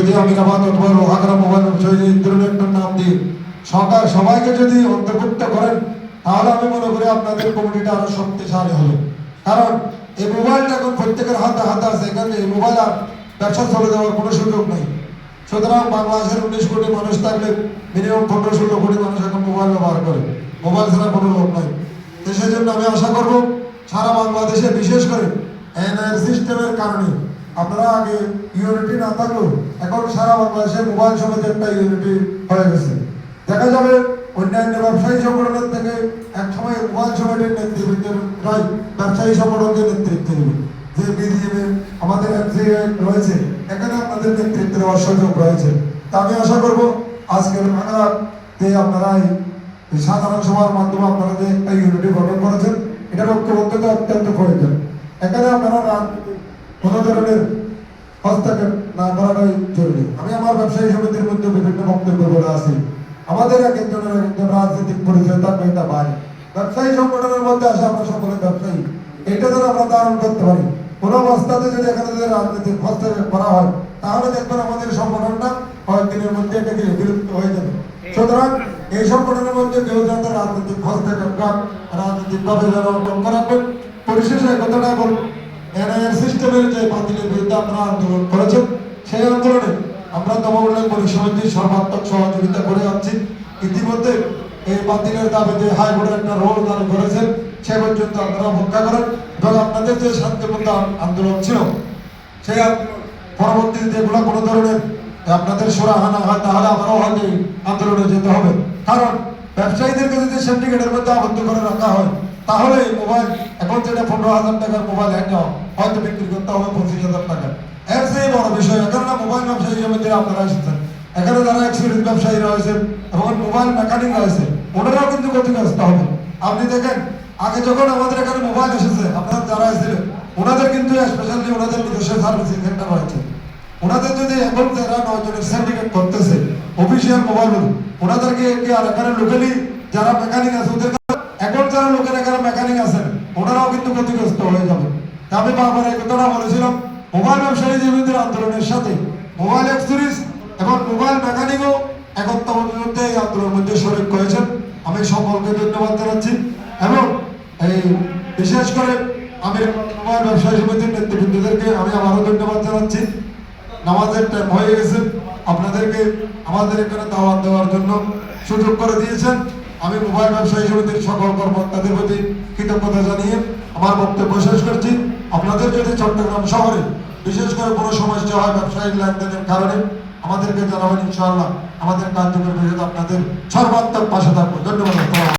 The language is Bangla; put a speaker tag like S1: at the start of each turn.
S1: যদি আমিরাবাদ অথবা লোহাগড়া মোবাইল ধরনের একটা নাম দিয়ে সরকার সবাইকে যদি অন্তর্ভুক্ত করেন, তাহলে আমি মনে করি আপনাদের কমিটিটা আরও শক্তিশালী হবে। কারণ এই মোবাইলটা এখন প্রত্যেকের হাতে হাতে আছে, এখানে এই মোবাইল আর ব্যবসা চলে যাওয়ার কোনো সুযোগ নেই। সুতরাং বাংলাদেশের উনিশ কোটি মানুষ থাকলে মিনিমাম পনেরো ষোলো কোটি মানুষ এখন মোবাইল ব্যবহার করে। মোবাইল ছাড়া কোনো লোক নাই। তো সেই জন্য আমি আশা করব সারা বাংলাদেশে, বিশেষ করে এনআইআর সিস্টেমের কারণে আপনারা আগে ইউনিটি না থাকলেও এখন সারা বাংলাদেশে মোবাইল সমিতি একটা ইউনিটি হয়ে গেছে। দেখা যাবে অন্যান্য ব্যবসায়ী সংগঠনের থেকে এক সময় মোবাইল সমিতির নেতৃত্বের ব্যবসায়ী সংগঠনকে নেতৃত্ব দেবে যে বিজিএমে আমাদের রয়েছে, এখানে আপনাদের নেতৃত্বের অসহযোগ রয়েছে। তা আমি আশা করব আজকের যে আপনারা এই সাধারণ সভার মাধ্যমে আপনারা যে একটা ইউনিটি গঠন করেছেন, এটা ঐক্যবদ্ধতা অত্যন্ত প্রয়োজন। এখানে আপনারা কোনো ধরনের হস্তক্ষেপ না করাটাই জরুরি। আমি আমার ব্যবসায়ী সমিতির মধ্যে বিভিন্ন বক্তব্য বলে আছি আমাদের এক একজনের এক একজন রাজনৈতিক পরিচয় থাকবে, এটা বাইরে ব্যবসায়ী সংগঠনের মধ্যে আসে আমরা সকলে ব্যবসায়ী। এটা যেন আমরা ধারণ করতে পারি। কোনো অবস্থাতে যদি এখানে যদি রাজনীতিক হস্তক্ষেপ করা হয়, তাহলে দেখবেন আমাদের সংগঠনটা কয়েকদিনের মধ্যে এটাকে বিলুপ্ত হয়ে যাবে। সুতরাং এই সংগঠনের মধ্যে কেউ যাতে রাজনৈতিক হস্তক্ষেপ রাজনৈতিক ভাবে যেন অবলম্বন রাখবেন। পরিশেষে এই কথাটাই বলব। এনআইআর সিস্টেমের যে বাতিলের বিরুদ্ধে আপনারা আন্দোলন করেছেন, সেই আন্দোলনে আমরা তমউল্লেখ পরিসমিতির সর্বাত্মক সহযোগিতা করে যাচ্ছি ইতিমধ্যে এই বাতিলের দাবিতে হাইকোর্টের একটা রোল দান করেছেন, সে পর্যন্ত আপনারা অপেক্ষা করেন এবং আপনাদের যে শান্তিপূর্ণ আন্দোলন ছিল, সেই আন্দোলন পরবর্তীতে যেগুলো কোনো ধরনের আপনাদের সুরাহানা হয়, তাহলে আমারও হয়তো আন্দোলনে যেতে হবে। কারণ ব্যবসায়ীদেরকে যদি সিন্ডিকেটের মধ্যে আবদ্ধ করে রাখা হয় তাহলে মোবাইল এখন যেটা পনেরো হাজার টাকার মোবাইল একটা হয়তো বিক্রি করতে হবে পঁচিশ হাজার টাকা। এর সেই বড় বিষয়, এখানে না মোবাইল ব্যবসায়ী সমিতি আপনারা এসেছেন। এখানে যারা এক্সপিরিয়েন্স ব্যবসায়ী রয়েছে এবং মোবাইল মেকানিক রয়েছে, ওনারাও কিন্তু ক্ষতিগ্রস্ত হবে। আপনি দেখেন, আগে যখন আমাদের এখানে মোবাইল এসেছে, আপনারা যারা এসেছিলেন, ওনাদের কিন্তু স্পেশালি ওনাদের নিজস্ব সার্ভিসিং সেন্টার রয়েছে। ওনাদের যদি এখন যারা নয়জনের সার্টিফিকেট করতেছে অফিসিয়াল মোবাইল ওনাদেরকে আর এখানে লোকালি যারা মেকানিক আছে, ওদের এখন যারা লোকের এখানে মেকানিক আছেন, ওনারাও কিন্তু ক্ষতিগ্রস্ত হয়ে যাবে। আমি বারবার এই কথাটা বলেছিলাম মোবাইল ব্যবসায়ী জীবীদের আন্দোলনের সাথে। মোবাইল এক্সচুরিজ এবং মোবাইল মেকানিকও একত্র বিরুদ্ধে এই আন্দোলনের মধ্যে শরিক করেছেন আমি সকলকে ধন্যবাদ জানাচ্ছি। এবং এই বিশেষ করে আমি মোবাইল ব্যবসায়ী সমিতির নেতৃবৃন্দদেরকে আমি আবারও ধন্যবাদ জানাচ্ছি। নামাজের টাইম হয়ে গেছে। আপনাদেরকে আমাদের এখানে দাওয়াত দেওয়ার জন্য সুযোগ করে দিয়েছেন। আমি মোবাইল ব্যবসায়ী সমিতির সকল কর্মকর্তাদের প্রতি কৃতজ্ঞতা জানিয়ে আমার বক্তব্য শেষ করছি। আপনাদের যদি চট্টগ্রাম শহরে বিশেষ করে কোনো সমস্যা হয় ব্যবসায়িক লেনদেনের কারণে, আমাদেরকে জানাবেন ইনশাআল্লাহ। আমাদের কার্যকর আপনাদের সর্বাত্মক পাশে থাকব। ধন্যবাদ।